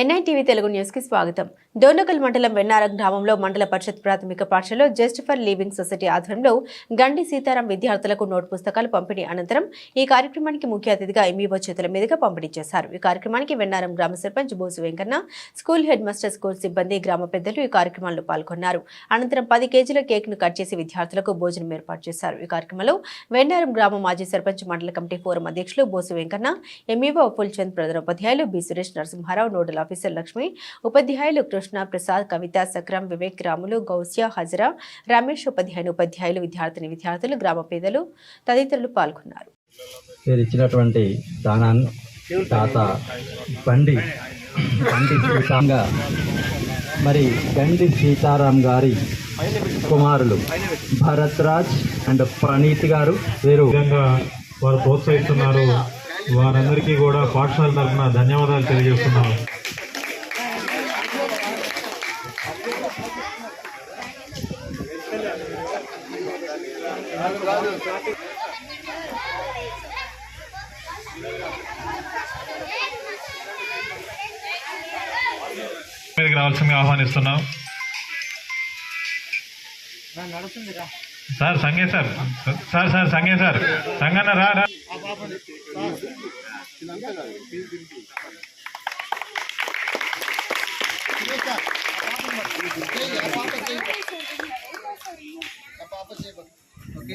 NITV Telugu న్యూస్కి స్వాగతం. డోర్నకల్ మండలం వెన్నారం గ్రామంలో మండల పరిషత్ ప్రాథమిక పాఠశాలలో జస్ట్ ఫర్ లివింగ్ సొసైటీ ఆధ్వర్యంలో గండి సీతారాం విద్యార్థులకు నోట్ పుస్తకాలు పంపిణీ అనంతరం ఈ కార్యక్రమానికి ముఖ్య అతిథిగా ఎంఈఓ చేతుల మీదుగా పంపిణీ చేశారు. ఈ కార్యక్రమానికి వెన్నారం గ్రామ sarpanch Bosu Venkanna school head master school సిబ్బంది గ్రామ పెద్దలు ఈ కార్యక్రమంలో పాల్గొన్నారు. అనంతరం పది కేజీల కేక్ను కట్ చేసి విద్యార్థులకు భోజనం ఏర్పాటు చేశారు. ఈ కార్యక్రమంలో వెన్నారం గ్రామ మాజీ సర్పంచ్ మండల కమిటీ ఫోరం అధ్యక్షులు బోసు వెంకన్న ఎంఈఓ పుల్చంద్ చంద్ ప్రధానోపాధ్యాయులు B Suresh Narasimharao nodal officer Lakshmi ఉపాధ్యాయులు కృష్ణ ప్రసాద్ కవిత సక్రం వివేక్ రాములు గౌస్య హజరా రమేష్ ఉపాధ్యాయులు ఉపాధ్యాయులు విద్యార్థిని విద్యార్థులు గ్రామ పేదలు తదితరులు పాల్గొన్నారు. మీరు ఇచ్చినటువంటి దానాన్ని తాత బండి బండి సీతాంగా మరి గండి సీతారాం గారి కుమారులు భరత్ రాజ్ అండ్ ప్రణీత్ గారు వీరు విధంగా వారు ప్రోత్సహిస్తున్నారు. వారందరికీ కూడా పాఠశాల తరఫున ధన్యవాదాలు తెలియజేస్తున్నాము మీదకి రావాల్సిందిగా ఆహ్వానిస్తున్నాం. Sir Sange sir. Sir sir Sange sir. Sanganna రా. పాప చేయబడు ఓకే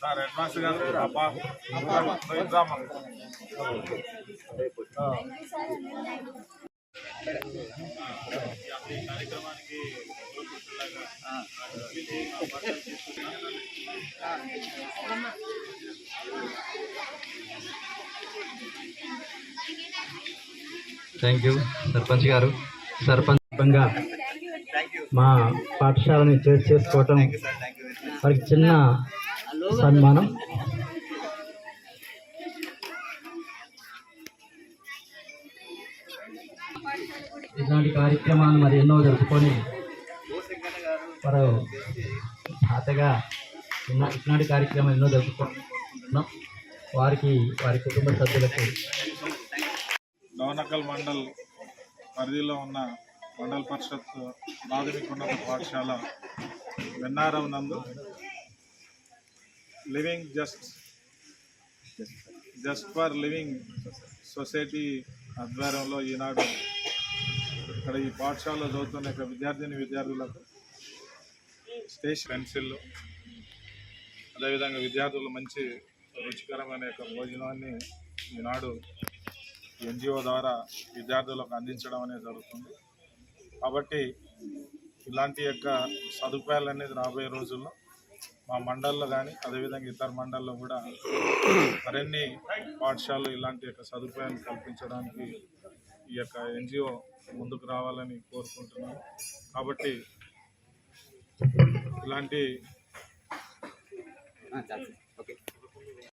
సార్, గారు అబ్బా. థ్యాంక్ యూ సర్పంచ్ గారు. సర్పంచ్గా మా పాఠశాలని చేసి చేసుకోవటం వారికి చిన్న సన్మానం. ఇలాంటి కార్యక్రమాలు మరి ఎన్నో జరుపుకొని వారు తాతగా ఇట్లాంటి కార్యక్రమాలు ఎన్నో జరుపుకుంటున్నాం వారికి వారి కుటుంబ సభ్యులకు డోనకల్ మండల్ పరిధిలో ఉన్న మండల్ పరిషత్ ప్రాథమిక ఉన్నత పాఠశాల వెన్నారం నందు. Living just just for living society ఆధ్వర్యంలో ఈనాడు ఇక్కడ ఈ పాఠశాలలో చదువుతున్న యొక్క విద్యార్థిని విద్యార్థులకు స్టేషన్ పెన్సిల్ అదేవిధంగా విద్యార్థులు మంచి రుచికరమైన యొక్క భోజనాన్ని ఈనాడు ఎన్జిఓ ద్వారా విద్యార్థులకు అందించడం అనేది జరుగుతుంది. కాబట్టి ఇలాంటి యొక్క సదుపాయాలు అనేది రాబోయే రోజుల్లో మా మండల్లో కానీ అదేవిధంగా ఇతర మండల్లో కూడా మరిన్ని పాఠశాలలు ఇలాంటి యొక్క సదుపాయాలు కల్పించడానికి ఈ యొక్క ఎన్జిఓ ముందుకు రావాలని కోరుకుంటున్నాను. కాబట్టి ఇలాంటి